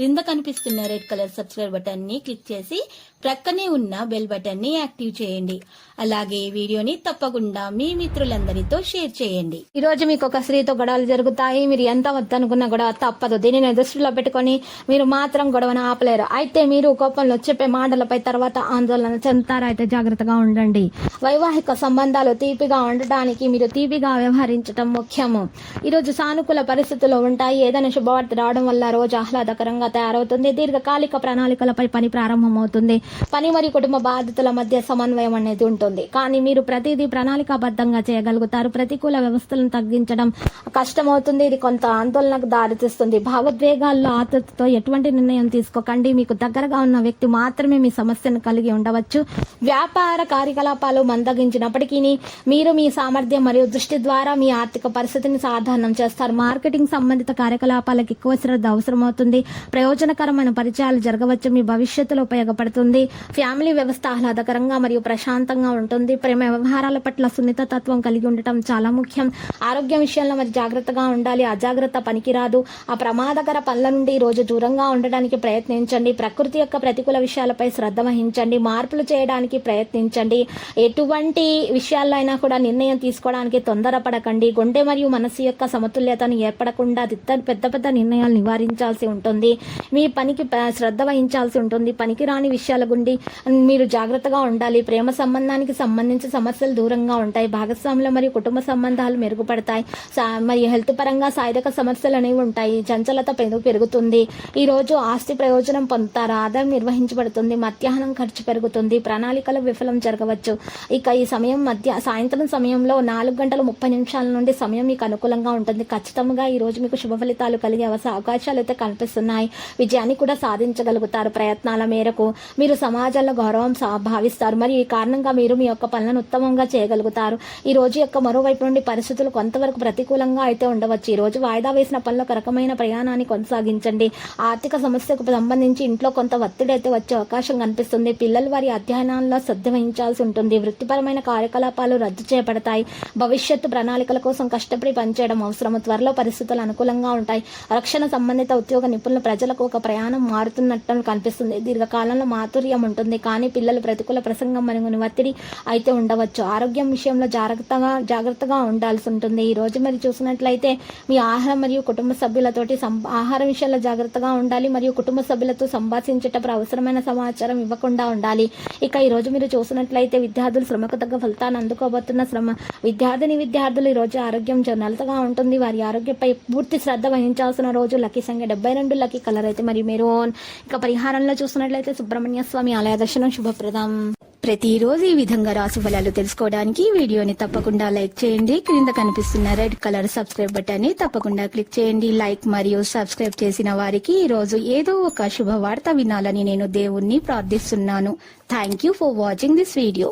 క్రింద కనిపిస్తున్న red colour subscribe బటన్ని క్లిక్ చేసి ప్రక్కనే ఉన్న బెల్ బటన్ని యాక్టివ్ చేయండి. అలాగే ఈ వీడియోని తప్పకుండా మీ మిత్రులందరితో షేర్ చేయండి. ఈ రోజు మీకు ఒక స్త్రీతో గొడవలు జరుగుతాయి. మీరు ఎంత వద్దనుకున్నా గొడవ తప్పదు. దీనిని దృష్టిలో పెట్టుకొని మీరు మాత్రం గొడవను ఆపలేరు. అయితే మీరు కోపంలో చెప్పే మాటలపై తర్వాత ఆందోళన చెందుతారు. అయితే జాగ్రత్తగా ఉండండి. వైవాహిక సంబంధాలు తీపిగా ఉండటానికి మీరు తీపిగా వ్యవహరించడం ముఖ్యము. ఈరోజు సానుకూల పరిస్థితులు ఉంటాయి. ఏదైనా శుభవార్త రావడం వల్ల రోజు ఆహ్లాదకరంగా తయారవుతుంది. దీర్ఘకాలిక ప్రణాళికలపై పని ప్రారంభమవుతుంది. పని మరియు కుటుంబ బాధ్యతల మధ్య సమన్వయం అనేది ఉంటుంది. కానీ మీరు ప్రతిదీ ప్రణాళికాబద్ధంగా చేయగలుగుతారు. ప్రతికూల వ్యవస్థలను తగ్గించడం కష్టమవుతుంది. ఇది కొంత ఆందోళనకు దారితీస్తుంది. భావోద్వేగాల్లో ఆతృతతో ఎటువంటి నిర్ణయం తీసుకోకండి. మీకు దగ్గరగా ఉన్న వ్యక్తి మాత్రమే మీ సమస్యను కలిగి ఉండవచ్చు. వ్యాపార కార్యకలాపాలు మందగించినప్పటికీ మీరు మీ సామర్థ్యం మరియు దృష్టి ద్వారా మీ ఆర్థిక పరిస్థితిని సాధారణం చేస్తారు. మార్కెటింగ్ సంబంధిత కార్యకలాపాలకు ఎక్కువ శ్రద్ధ అవసరమవుతుంది. ప్రయోజనకరమైన పరిచయాలు జరగవచ్చు మీ భవిష్యత్తులో ఉపయోగపడుతుంది. ఫ్యామిలీ వ్యవస్థ ఆహ్లాదకరంగా మరియు ప్రశాంతంగా ఉంటుంది. ప్రేమ వ్యవహారాల పట్ల సున్నిత తత్వం కలిగి ఉండటం చాలా ముఖ్యం. ఆరోగ్య విషయంలో మరి జాగ్రత్తగా ఉండాలి. అజాగ్రత్త పనికిరాదు. ఆ ప్రమాదకర పనుల నుండి రోజు దూరంగా ఉండడానికి ప్రయత్నించండి. ప్రకృతి యొక్క ప్రతికూల విషయాలపై శ్రద్ధ వహించండి. మార్పులు చేయడానికి ప్రయత్నించండి. ఎటువంటి విషయాల్లో అయినా కూడా నిర్ణయం తీసుకోవడానికి తొందరపడకండి. గుండె మరియు మనసు యొక్క సమతుల్యతను ఏర్పడకుండా పెద్ద పెద్ద నిర్ణయాలు నివారించాల్సి ఉంటుంది. మీ పనికి శ్రద్ధ వహించాల్సి ఉంటుంది. పనికి రాని విషయాల గుండి మీరు జాగ్రత్తగా ఉండాలి. ప్రేమ సంబంధానికి సంబంధించి సమస్యలు దూరంగా ఉంటాయి. భాగస్వాములు మరియు కుటుంబ సంబంధాలు మెరుగుపడతాయి. సా- మరియు హెల్త్ పరంగా సాయుధక సమస్యలు అనేవి ఉంటాయి. చంచలత పెరుగు పెరుగుతుంది. ఈరోజు ఆస్తి ప్రయోజనం పొందుతారు. ఆదాయం నిర్వహించబడుతుంది. మధ్యాహ్నం ఖర్చు పెరుగుతుంది. ప్రణాళికలు విఫలం జరగవచ్చు. ఇక ఈ సమయం మధ్య సాయంత్రం సమయంలో నాలుగు గంటల ముప్పై నిమిషాల నుండి సమయం మీకు అనుకూలంగా ఉంటుంది. ఖచ్చితంగా ఈ రోజు మీకు శుభ ఫలితాలు కలిగే అవస- అవకాశాలు అయితే కనిపిస్తున్నాయి విజయాన్ని కూడా సాధించగలుగుతారు ప్రయత్నాల మేరకు. మీరు సమాజంలో గౌరవం సా- భావిస్తారు. మరియు ఈ కారణంగా మీరు మీ యొక్క పనులను ఉత్తమంగా చేయగలుగుతారు. ఈ రోజు యొక్క మరోవైపు నుండి పరిస్థితులు కొంతవరకు ప్రతికూలంగా అయితే ఉండవచ్చు. ఈ రోజు వాయిదా వేసిన పనులు ఒక రకమైన ప్రయాణాన్ని కొనసాగించండి. ఆర్థిక సమస్యకు సంబంధించి ఇంట్లో కొంత ఒత్తిడి అయితే వచ్చే అవకాశం కనిపిస్తుంది. పిల్లలు వారి అధ్యయనాల్లో శ్రద్ధ వహించాల్సి ఉంటుంది. వృత్తిపరమైన కార్యకలాపాలు రద్దు చేయబడతాయి భవిష్యత్తు ప్రణాళికల కోసం కష్టపడి పనిచేయడం అవసరం త్వరలో పరిస్థితులు అనుకూలంగా ఉంటాయి. రక్షణ సంబంధిత ఉద్యోగ నిపుణుల ప్రజలకు ఒక ప్రయాణం మారుతున్నట్టు కనిపిస్తుంది. దీర్ఘకాలంలో మాధుర్యం ఉంటుంది. కానీ పిల్లలు ప్రతికూల ప్రసంగం మరియు ఒత్తిడి అయితే ఉండవచ్చు. ఆరోగ్యం విషయంలో జాగ్రత్తగా జాగ్రత్తగా ఉండాల్సి ఉంటుంది. ఈ రోజు మరి చూసినట్లయితే మీ ఆహారం మరియు కుటుంబ సభ్యులతోటి సం- ఆహారం విషయంలో జాగ్రత్తగా ఉండాలి మరియు కుటుంబ సభ్యులతో సంభాషించేటప్పుడు అవసరమైన సమాచారం ఇవ్వకుండా ఉండాలి. ఇక ఈ రోజు మీరు చూసినట్లయితే విద్యార్థులు శ్రమకు తగ్గ ఫలితాన్ని అందుకోబోతున్న శ్రమ విద్యార్థిని విద్యార్థులు ఈ రోజు ఆరోగ్యం నలతగా ఉంటుంది. వారి ఆరోగ్యంపై పూర్తి శ్రద్ధ వహించాల్సిన రోజు లక్కీ సంఖ్య డెబ్బై రెండు లక్కీ కలర్ అయితే మరి మెరూన్. ఇక పరిహారంలో చూస్తున్నట్లయితే సుబ్రహ్మణ్య స్వామి ఆలయ దర్శనం శుభప్రదం. ప్రతిరోజు ఈ విధంగా రాశి ఫలాలు తెలుసుకోవడానికి వీడియోని తప్పకుండా లైక్ చేయండి. క్రింద కనిపిస్తున్న రెడ్ కలర్ సబ్స్క్రైబ్ బటన్ని తప్పకుండా క్లిక్ చేయండి. లైక్ మరియు సబ్స్క్రైబ్ చేసిన వారికి ఈ రోజు ఏదో ఒక శుభవార్త వినాలని నేను దేవుణ్ణి ప్రార్థిస్తున్నాను. Thank you for watching this video